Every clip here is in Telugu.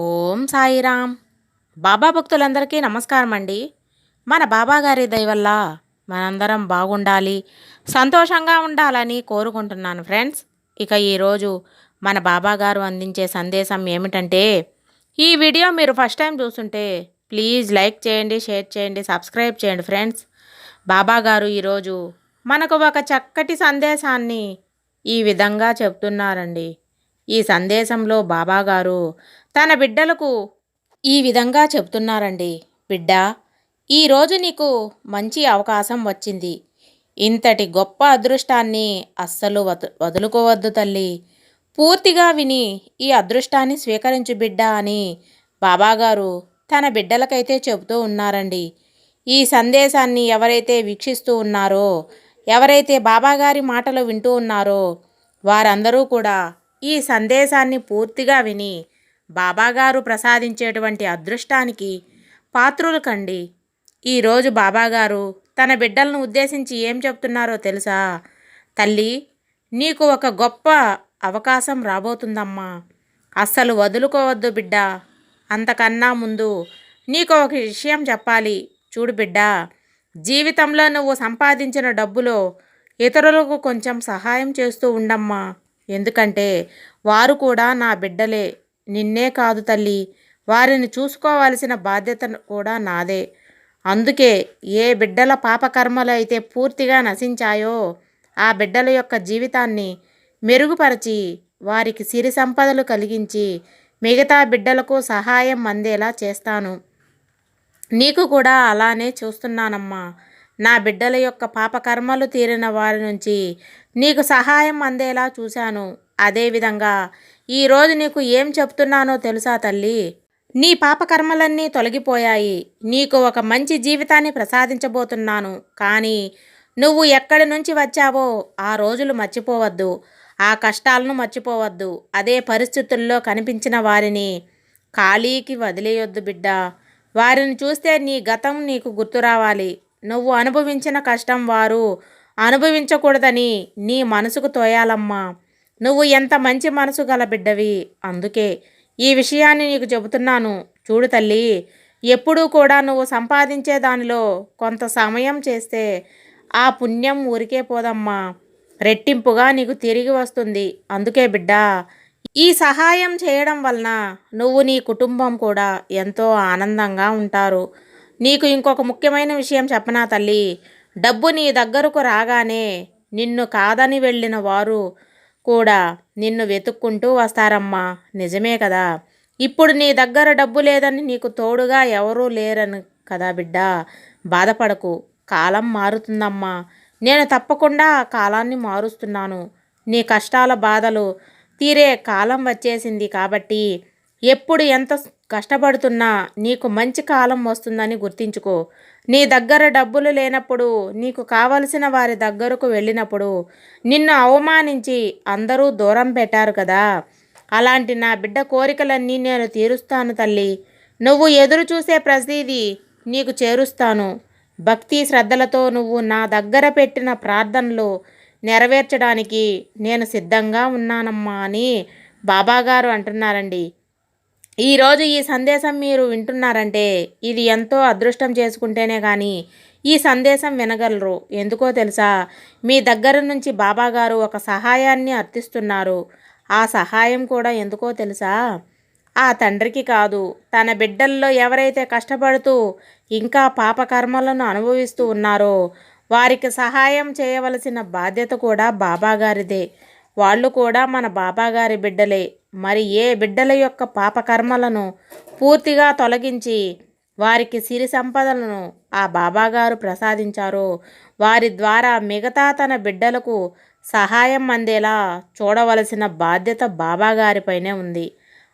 ఓం సాయిరామ్ బాబా భక్తులందరికీ నమస్కారం అండి మన బాబా గారి మనందరం బాగుండాలి సంతోషంగా ఉండాలని కోరుకుంటున్నాను ఫ్రెండ్స్. ఇక ఈరోజు మన బాబాగారు అందించే సందేశం ఏమిటంటే ఈ వీడియో మీరు ఫస్ట్ టైం చూస్తుంటే ప్లీజ్ లైక్ చేయండి షేర్ చేయండి సబ్స్క్రైబ్ చేయండి ఫ్రెండ్స్. బాబా గారు ఈరోజు మనకు ఒక చక్కటి సందేశాన్ని ఈ విధంగా చెప్తున్నారండి. ఈ సందేశంలో బాబాగారు తన బిడ్డలకు ఈ విధంగా చెప్తున్నారండి బిడ్డ ఈరోజు నీకు మంచి అవకాశం వచ్చింది. ఇంతటి గొప్ప అదృష్టాన్ని అస్సలు వదు వదులుకోవద్దు తల్లి. పూర్తిగా విని ఈ అదృష్టాన్ని స్వీకరించు బిడ్డ అని బాబాగారు తన బిడ్డలకైతే చెబుతూ ఉన్నారండి. ఈ సందేశాన్ని ఎవరైతే వీక్షిస్తూ ఉన్నారో ఎవరైతే బాబాగారి మాటలు వింటూ ఉన్నారో వారందరూ కూడా ఈ సందేశాన్ని పూర్తిగా విని బాబాగారు ప్రసాదించేటువంటి అదృష్టానికి పాత్రులు కండి. ఈరోజు బాబాగారు తన బిడ్డలను ఉద్దేశించి ఏం చెప్తున్నారో తెలుసా? తల్లి నీకు ఒక గొప్ప అవకాశం రాబోతుందమ్మా. అస్సలు వదులుకోవద్దు బిడ్డ. అంతకన్నా ముందు నీకు ఒక విషయం చెప్పాలి. చూడు బిడ్డ జీవితంలో నువ్వు సంపాదించిన డబ్బులో ఇతరులకు కొంచెం సహాయం చేస్తూ ఉండమ్మా. ఎందుకంటే వారు కూడా నా బిడ్డలే నిన్నే కాదు తల్లి. వారిని చూసుకోవాల్సిన బాధ్యత కూడా నాదే. అందుకే ఏ బిడ్డల పాపకర్మలు అయితే పూర్తిగా నశించాయో ఆ బిడ్డల యొక్క జీవితాన్ని మెరుగుపరిచి వారికి సిరి సంపదలు కలిగించి మిగతా బిడ్డలకు సహాయం అందేలా చేస్తాను. నీకు కూడా అలానే చూస్తున్నానమ్మా. నా బిడ్డల యొక్క పాపకర్మలు తీరిన వారి నుంచి నీకు సహాయం అందేలా చూశాను. అదేవిధంగా ఈరోజు నీకు ఏం చెప్తున్నానో తెలుసా తల్లి? నీ పాపకర్మలన్నీ తొలగిపోయాయి. నీకు ఒక మంచి జీవితాన్ని ప్రసాదించబోతున్నాను. కానీ నువ్వు ఎక్కడి నుంచి వచ్చావో ఆ రోజులు మర్చిపోవద్దు. ఆ కష్టాలను మర్చిపోవద్దు. అదే పరిస్థితుల్లో కనిపించిన వారిని ఖాళీకి వదిలేయొద్దు బిడ్డ. వారిని చూస్తే నీ గతం నీకు గుర్తు రావాలి. నువ్వు అనుభవించిన కష్టం వారు అనుభవించకూడదని నీ మనసుకు తోయాలమ్మా. నువ్వు ఎంత మంచి మనసు గల బిడ్డవి. అందుకే ఈ విషయాన్ని నీకు చెబుతున్నాను. చూడు తల్లి ఎప్పుడూ కూడా నువ్వు సంపాదించే దానిలో కొంత సమయం చేస్తే ఆ పుణ్యం ఊరికే పోదమ్మా. రెట్టింపుగా నీకు తిరిగి వస్తుంది. అందుకే బిడ్డ ఈ సహాయం చేయడం వలన నువ్వు నీ కుటుంబం కూడా ఎంతో ఆనందంగా ఉంటారు. నీకు ఇంకొక ముఖ్యమైన విషయం చెప్పనా తల్లి. డబ్బు నీ దగ్గరకు రాగానే నిన్ను కాదని వెళ్ళిన వారు కూడా నిన్ను వెతుక్కుంటూ వస్తారమ్మా. నిజమే కదా. ఇప్పుడు నీ దగ్గర డబ్బు లేదని నీకు తోడుగా ఎవరూ లేరని కదా బిడ్డ. బాధపడకు. కాలం మారుతుందమ్మా. నేను తప్పకుండా కాలాన్ని మారుస్తున్నాను. నీ కష్టాల బాధలు తీరే కాలం వచ్చేసింది కాబట్టి ఎప్పుడు ఎంత కష్టపడుతున్నా నీకు మంచి కాలం వస్తుందని గుర్తించుకో. నీ దగ్గర డబ్బులు లేనప్పుడు నీకు కావలసిన వారి దగ్గరకు వెళ్ళినప్పుడు నిన్ను అవమానించి అందరూ దూరం పెట్టారు కదా. అలాంటి నా బిడ్డ కోరికలన్నీ నేను తీరుస్తాను తల్లి. నువ్వు ఎదురు చూసే ప్రతిదీ నీకు చేరుస్తాను. భక్తి శ్రద్ధలతో నువ్వు నా దగ్గర పెట్టిన ప్రార్థనలు నెరవేర్చడానికి నేను సిద్ధంగా ఉన్నానమ్మా అని బాబాగారు అంటున్నారండి. ఈరోజు ఈ సందేశం మీరు వింటున్నారంటే ఇది ఎంతో అదృష్టం చేసుకుంటేనే కానీ ఈ సందేశం వినగలరు. ఎందుకో తెలుసా? మీ దగ్గర నుంచి బాబాగారు ఒక సహాయాన్ని అర్థిస్తున్నారు. ఆ సహాయం కూడా ఎందుకో తెలుసా? ఆ తండ్రికి కాదు తన బిడ్డల్లో ఎవరైతే కష్టపడుతూ ఇంకా పాపకర్మలను అనుభవిస్తూ ఉన్నారో వారికి సహాయం చేయవలసిన బాధ్యత కూడా బాబాగారిదే వాళ్ళు కూడా మన బాబాగారి బిడ్డలే. మరి ఏ బిడ్డల యొక్క పాపకర్మలను పూర్తిగా తొలగించి వారికి సిరి సంపదలను ఆ బాబాగారు ప్రసాదించారో వారి ద్వారా మిగతా తన బిడ్డలకు సహాయం అందేలా చూడవలసిన బాధ్యత బాబాగారిపైనే ఉంది.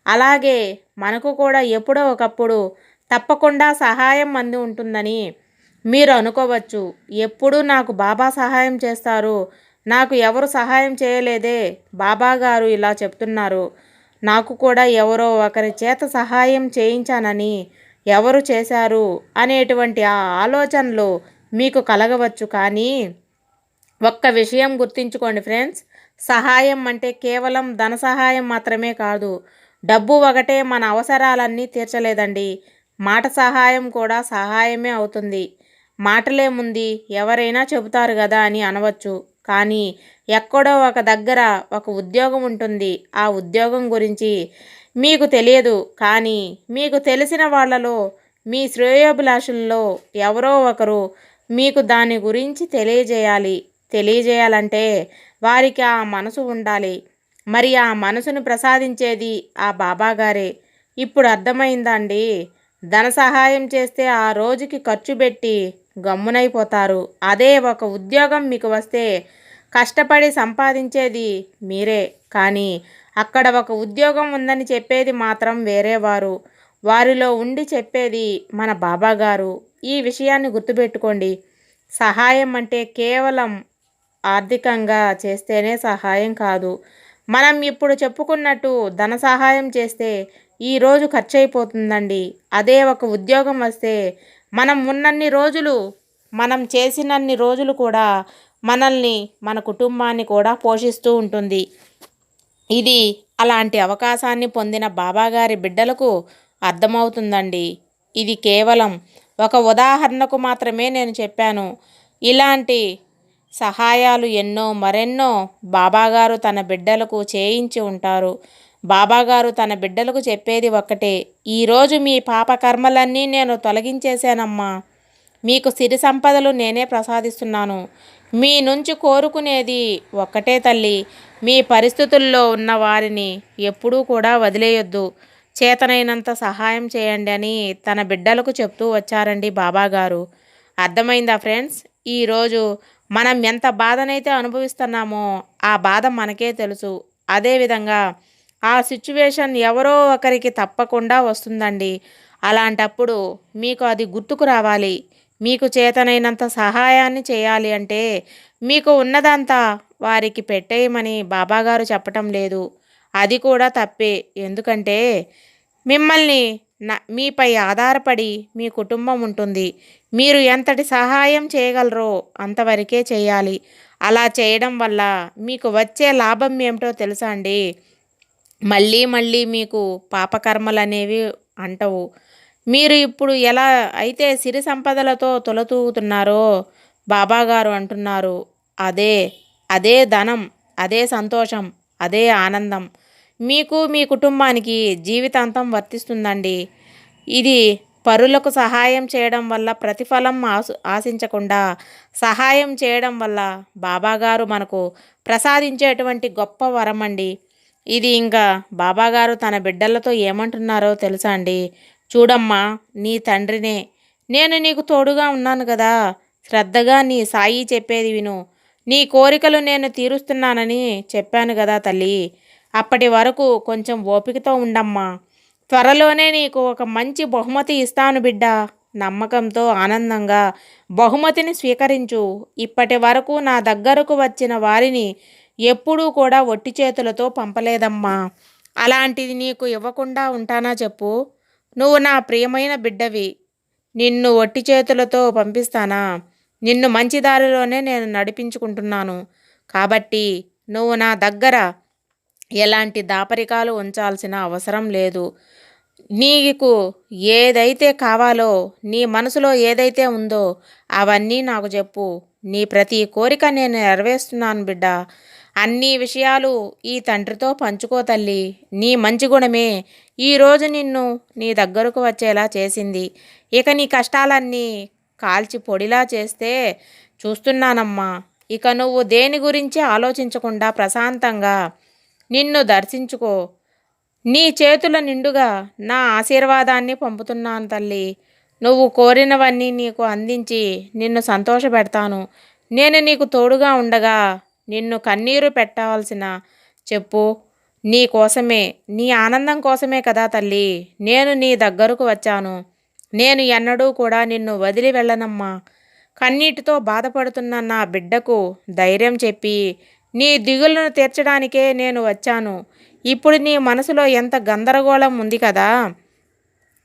అలాగే మనకు కూడా ఎప్పుడో ఒకప్పుడు తప్పకుండా సహాయం అంది ఉంటుందని మీరు అనుకోవచ్చు. ఎప్పుడు నాకు బాబా సహాయం చేస్తారు? నాకు ఎవరు సహాయం చేయలేదే? బాబాగారు ఇలా చెప్తున్నారు. నాకు కూడా ఎవరో ఒకరి చేత సహాయం చేయించానని ఎవరు చేశారు అనేటువంటి ఆ ఆలోచనలు మీకు కలగవచ్చు కానీ ఒక్క విషయం గుర్తుంచుకోండి ఫ్రెండ్స్. సహాయం అంటే కేవలం ధన సహాయం మాత్రమే కాదు. డబ్బు ఒకటే మన అవసరాలన్నీ తీర్చలేదండి. మాట సహాయం కూడా సహాయమే అవుతుంది. మాటలేముంది ఎవరైనా చెబుతారు కదా అని అనవచ్చు. కానీ ఎక్కడో ఒక దగ్గర ఒక ఉద్యోగం ఉంటుంది. ఆ ఉద్యోగం గురించి మీకు తెలియదు. కానీ మీకు తెలిసిన వాళ్ళలో మీ శ్రేయోభిలాషుల్లో ఎవరో ఒకరు మీకు దాని గురించి తెలియజేయాలి. తెలియజేయాలంటే వారికి ఆ మనసు ఉండాలి. మరి ఆ మనసును ప్రసాదించేది ఆ బాబాగారే. ఇప్పుడు అర్థమైందండి? ధన సహాయం చేస్తే ఆ రోజుకి ఖర్చు పెట్టి గమ్మునైపోతారు. అదే ఒక ఉద్యోగం మీకు వస్తే కష్టపడి సంపాదించేది మీరే. కానీ అక్కడ ఒక ఉద్యోగం ఉందని చెప్పేది మాత్రం వేరేవారు వారిలో ఉండి చెప్పేది మన బాబాగారు. ఈ విషయాన్ని గుర్తుపెట్టుకోండి. సహాయం అంటే కేవలం ఆర్థికంగా చేస్తేనే సహాయం కాదు. మనం ఇప్పుడు చెప్పుకున్నట్టు ధన సహాయం చేస్తే ఈరోజు ఖర్చు అయిపోతుందండి అదే ఒక ఉద్యోగం వస్తే మనం ఉన్నన్ని రోజులు మనం చేసినన్ని రోజులు కూడా మనల్ని మన కుటుంబాన్ని కూడా పోషిస్తూ ఉంటుంది. ఇది అలాంటి అవకాశాన్ని పొందిన బాబాగారి బిడ్డలకు అర్థమవుతుందండి. ఇది కేవలం ఒక ఉదాహరణకు మాత్రమే నేను చెప్పాను. ఇలాంటి సహాయాలు ఎన్నో మరెన్నో బాబాగారు తన బిడ్డలకు చేయించి ఉంటారు. బాబాగారు తన బిడ్డలకు చెప్పేది ఒక్కటే ఈరోజు మీ పాపకర్మలన్నీ నేను తొలగించేశానమ్మా. మీకు సిరి సంపదలు నేనే ప్రసాదిస్తున్నాను. మీ నుంచి కోరుకునేది ఒక్కటే తల్లి. మీ పరిస్థితుల్లో ఉన్న వారిని ఎప్పుడూ కూడా వదిలేయొద్దు. చేతనైనంత సహాయం చేయండి అని తన బిడ్డలకు చెప్తూ వచ్చారండి బాబాగారు. అర్థమైందా ఫ్రెండ్స్? ఈరోజు మనం ఎంత బాధనైతే అనుభవిస్తున్నామో ఆ బాధ మనకే తెలుసు. అదేవిధంగా ఆ సిచ్యువేషన్ ఎవరో ఒకరికి తప్పకుండా వస్తుందండి. అలాంటప్పుడు మీకు అది గుర్తుకు రావాలి. మీకు చేతనైనంత సహాయాన్ని చేయాలి అంటే మీకు ఉన్నదంతా వారికి పెట్టేయమని బాబాగారు చెప్పటం లేదు. అది కూడా తప్పే. ఎందుకంటే మిమ్మల్ని మీపై ఆధారపడి మీ కుటుంబం ఉంటుంది. మీరు ఎంతటి సహాయం చేయగలరో అంతవరకే చేయాలి. అలా చేయడం వల్ల మీకు వచ్చే లాభం ఏమిటో తెలుసా అండి? మళ్ళీ మళ్ళీ మీకు పాపకర్మలు అనేవి అంటవు. మీరు ఇప్పుడు ఎలా అయితే సిరి సంపదలతో తొలతూగుతున్నారో బాబాగారు అంటున్నారు అదే అదే ధనం అదే సంతోషం అదే ఆనందం. మీకు మీ కుటుంబానికి జీవితాంతం వర్తిస్తుందండి. ఇది పరులకు సహాయం చేయడం వల్ల ప్రతిఫలం ఆశ ఆశించకుండా సహాయం చేయడం వల్ల బాబాగారు మనకు ప్రసాదించేటువంటి గొప్ప వరం అండి ఇది ఇంకా బాబాగారు తన బిడ్డలతో ఏమంటున్నారో తెలుసా అండి? చూడమ్మా నీ తండ్రినే. నేను నీకు తోడుగా ఉన్నాను కదా శ్రద్ధగా నీ సాయి చెప్పేది విను. నీ కోరికలు నేను తీరుస్తున్నానని చెప్పాను కదా తల్లి. అప్పటి వరకు కొంచెం ఓపికతో ఉండమ్మా. త్వరలోనే నీకు ఒక మంచి బహుమతి ఇస్తాను బిడ్డ. నమ్మకంతో ఆనందంగా బహుమతిని స్వీకరించు. ఇప్పటి వరకు నా దగ్గరకు వచ్చిన వారిని ఎప్పుడూ కూడా ఒట్టి చేతులతో పంపలేదమ్మా. అలాంటిది నీకు ఇవ్వకుండా ఉంటానా చెప్పు. నువ్వు నా ప్రియమైన బిడ్డవి. నిన్ను ఒట్టి చేతులతో పంపిస్తానా? నిన్ను మంచి దారిలోనే నేను నడిపించుకుంటున్నాను. కాబట్టి నువ్వు నా దగ్గర ఎలాంటి దాపరికాలు ఉంచాల్సిన అవసరం లేదు. నీకు ఏదైతే కావాలో నీ మనసులో ఏదైతే ఉందో అవన్నీ నాకు చెప్పు. నీ ప్రతి కోరిక నేను నెరవేరుస్తున్నాను బిడ్డ. అన్ని విషయాలు ఈ తండ్రితో పంచుకో తల్లి. నీ మంచి గుణమే. ఈరోజు నిన్ను నీ దగ్గరకు వచ్చేలా చేసింది. ఇక నీ కష్టాలన్నీ కాల్చి పొడిలా చేస్తే చూస్తున్నానమ్మా. ఇక నువ్వు దేని గురించి ఆలోచించకుండా ప్రశాంతంగా నిన్ను దర్శించుకో. నీ చేతుల నిండుగా నా ఆశీర్వాదాన్ని పంపుతున్నాను తల్లి. నువ్వు కోరినవన్నీ నీకు అందించి నిన్ను సంతోషపెడతాను. నేను నీకు తోడుగా ఉండగా నిన్ను కన్నీరు పెట్టవలసిన చెప్పు. నీ కోసమే నీ ఆనందం కోసమే కదా తల్లి. నేను నీ దగ్గరకు వచ్చాను. నేను ఎన్నడూ కూడా నిన్ను వదిలి వెళ్ళనమ్మా. కన్నీటితో బాధపడుతున్న నా బిడ్డకు ధైర్యం చెప్పి నీ దిగులను తీర్చడానికే నేను వచ్చాను. ఇప్పుడు నీ మనసులో ఎంత గందరగోళం ఉంది కదా?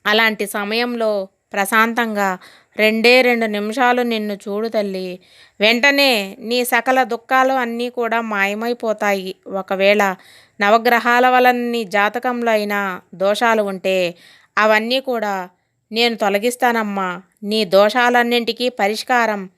అలాంటి సమయంలో ప్రశాంతంగా రెండే రెండు నిమిషాలు నిన్ను చూడు తల్లి. వెంటనే నీ సకల దుఃఖాలు అన్నీ కూడా మాయమైపోతాయి. ఒకవేళ నవగ్రహాల వలన నీ జాతకంలో అయినా దోషాలు ఉంటే అవన్నీ కూడా నేను తొలగిస్తానమ్మా. నీ దోషాలన్నింటికీ పరిష్కారం.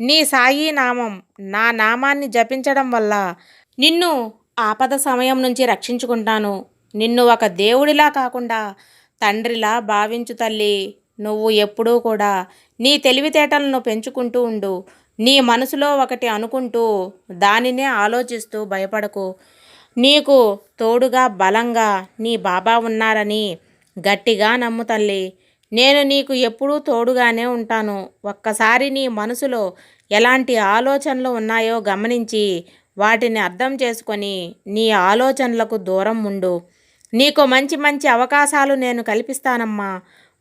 నీ సాయి నామం నా నామాన్ని జపించడం వల్ల నిన్ను ఆపద సమయం నుంచి రక్షించుకుంటాను. నిన్ను ఒక దేవుడిలా కాకుండా తండ్రిలా భావించు తల్లి. నువ్వు ఎప్పుడూ కూడా నీ తెలివితేటలను పెంచుకుంటూ ఉండు. నీ మనసులో ఒకటి అనుకుంటూ దానినే ఆలోచిస్తూ భయపడకు. నీకు తోడుగా బలంగా నీ బాబా ఉన్నారని గట్టిగా నమ్ము తల్లి. నేను నీకు ఎప్పుడూ తోడుగానే ఉంటాను. ఒక్కసారి నీ మనసులో ఎలాంటి ఆలోచనలు ఉన్నాయో గమనించి వాటిని అర్థం చేసుకొని నీ ఆలోచనలకు దూరం ఉండు. నీకు మంచి మంచి అవకాశాలు నేను కల్పిస్తానమ్మా.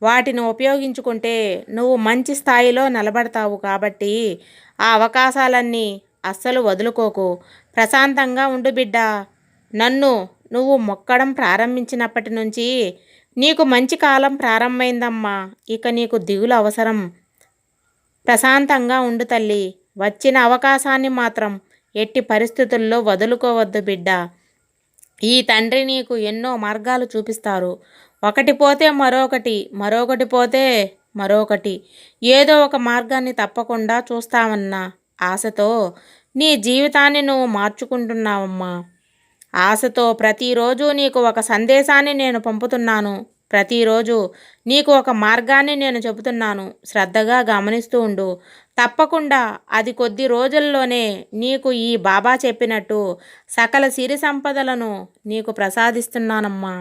వాటిని ఉపయోగించుకుంటే నువ్వు మంచి స్థాయిలో నిలబడతావు కాబట్టి ఆ అవకాశాలన్నీ అస్సలు వదులుకోకు. ప్రశాంతంగా ఉండు బిడ్డ. నన్ను నువ్వు మొక్కడం ప్రారంభించినప్పటి నుంచి నీకు మంచి కాలం ప్రారంభమైందమ్మా. ఇక నీకు దిగులు అవసరం. ప్రశాంతంగా ఉండు తల్లి. వచ్చిన అవకాశాన్ని మాత్రం ఎట్టి పరిస్థితుల్లో వదులుకోవద్దు బిడ్డ. ఈ తండ్రి నీకు ఎన్నో మార్గాలు చూపిస్తారు. ఒకటి పోతే మరొకటి మరొకటి పోతే మరొకటి. ఏదో ఒక మార్గాన్ని తప్పకుండా చూస్తామన్న ఆశతో నీ జీవితాన్ని నువ్వు మార్చుకుంటున్నావమ్మా. ఆశతో ప్రతిరోజు నీకు ఒక సందేశాన్ని నేను పంపుతున్నాను. ప్రతిరోజు నీకు ఒక మార్గాన్ని నేను చెబుతున్నాను. శ్రద్ధగా గమనిస్తూ ఉండు. తప్పకుండా అది కొద్ది రోజుల్లోనే నీకు ఈ బాబా చెప్పినట్టు సకల సిరి సంపదలను నీకు ప్రసాదిస్తున్నానమ్మా.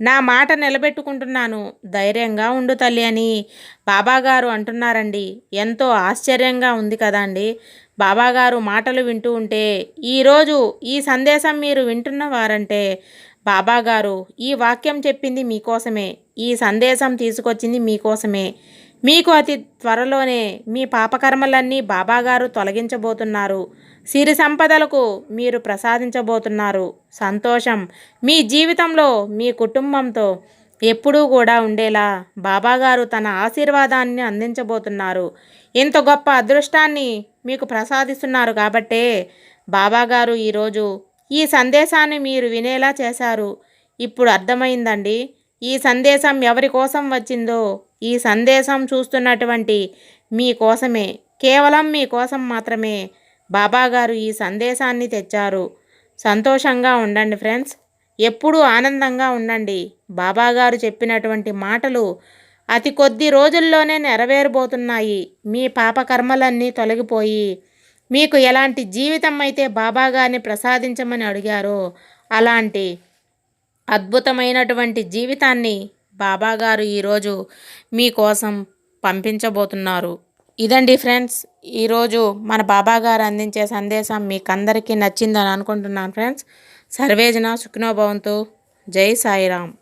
నా మాట నిలబెట్టుకుంటున్నాను. ధైర్యంగా ఉండు తల్లి అని బాబాగారు అంటున్నారండి. ఎంతో ఆశ్చర్యంగా ఉంది కదండి. బాబాగారు మాటలు వింటూ ఉంటే ఈరోజు ఈ సందేశం మీరు వింటున్నవారంటే బాబాగారు ఈ వాక్యం చెప్పింది మీకోసమే ఈ సందేశం తీసుకొచ్చింది మీకోసమే. మీకు అతి త్వరలోనే మీ పాపకర్మలన్నీ బాబాగారు తొలగించబోతున్నారు. సిరి సంపదలకు మీరు ప్రసాదించబోతున్నారు. సంతోషం. మీ జీవితంలో మీ కుటుంబంతో ఎప్పుడూ కూడా ఉండేలా బాబాగారు తన ఆశీర్వాదాన్ని అందించబోతున్నారు. ఇంత గొప్ప అదృష్టాన్ని మీకు ప్రసాదిస్తున్నారు కాబట్టే బాబాగారు ఈరోజు ఈ సందేశాన్ని మీరు వినేలా చేశారు. ఇప్పుడు అర్థమైందండి. ఈ సందేశం ఎవరి కోసం వచ్చిందో ఈ సందేశం చూస్తున్నటువంటి మీకోసమే కేవలం మీకోసం మాత్రమే బాబాగారు ఈ సందేశాన్ని తెచ్చారు. సంతోషంగా ఉండండి ఫ్రెండ్స్. ఎప్పుడూ ఆనందంగా ఉండండి. బాబాగారు చెప్పినటువంటి మాటలు అతి కొద్ది రోజుల్లోనే నెరవేరబోతున్నాయి. మీ పాపకర్మలన్నీ తొలగిపోయి మీకు ఎలాంటి జీవితం అయితే బాబాగారిని ప్రసాదించమని అడిగారో అలాంటి అద్భుతమైనటువంటి జీవితాన్ని బాబాగారు ఈరోజు మీకోసం పంపించబోతున్నారు. ఇదండి ఫ్రెండ్స్ ఈరోజు మన బాబాగారు అందించే సందేశం మీకు అందరికీ నచ్చిందని అనుకుంటున్నాను ఫ్రెండ్స్. సర్వేజన సుఖినోభవంతు. జై సాయిరామ్.